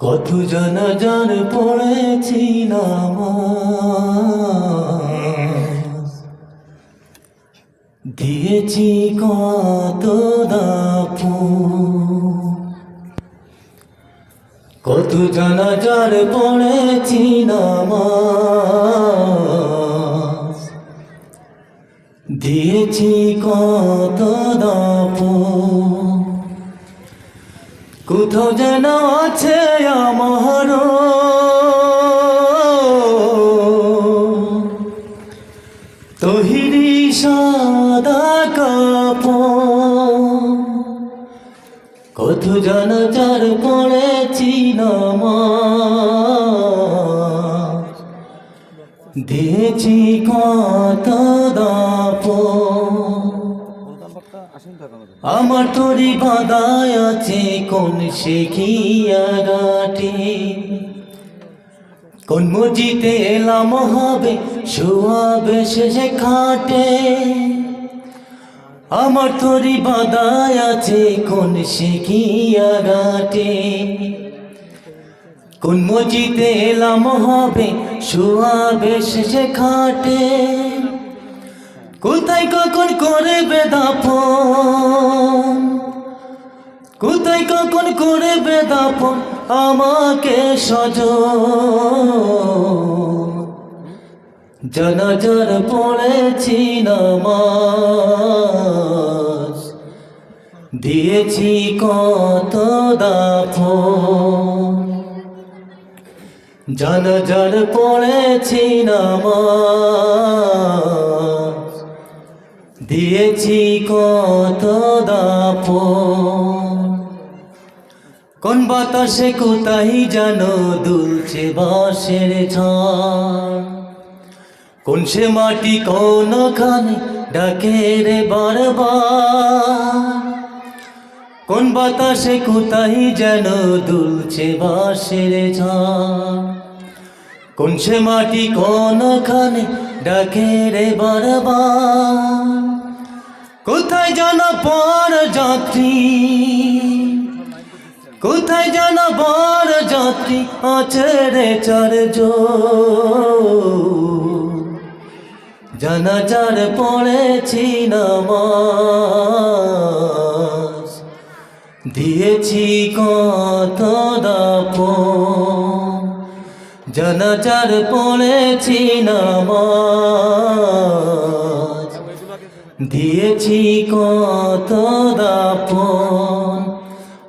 কত জানাজার পড়েছি নামাজ দিয়েছি কত দাপু কত জানাজার পড়েছি নামাজ দিয়েছি কত দাপু কোথাও যেন আছে আমার তহিরি সাদা কাপড় কত জানাজার পড়েছি নামাজ দিয়েছি কত দাপড় আমার তোরি বাদায় আছে কোন শিখিয়া গাটে কোন মজিতে এলাম হবে শোয়াবে শেষে খাটে। আমার তোরি বাদায় আছে কোন শিখিয়া গাটে কোন মজিতে এলাম হবে শোয়াবে শেষে খাটে। কোথায় কখন করে বেদাপন কখন করে বেদাপন আমাকে সজ জানাজার পড়েছি নামাজ। দিয়েছি কত দাফন জানাজার পড়েছি নামাজ। দিয়েছি কত দাপ কোন বাতাসে কোথায় জানো দুলছে বাঁশের ঝড়? কোন সে মাটি কোন খানে ডাকে রে বারবার? কোন বাতাসে কোথায় যেন দুলছে বাঁশের ঝড়? কোন সে মাটি কোন খানে ডাকে রে বারবার? কোথায় যেন পর যাত্রী কোথায় যেন বর যাত্রী আছে রে চার জানাজার পড়েছি নামাজ। দিয়েছি কত দাপ জানাজার পড়েছি নামাজ। দিয়েছি কত দাপন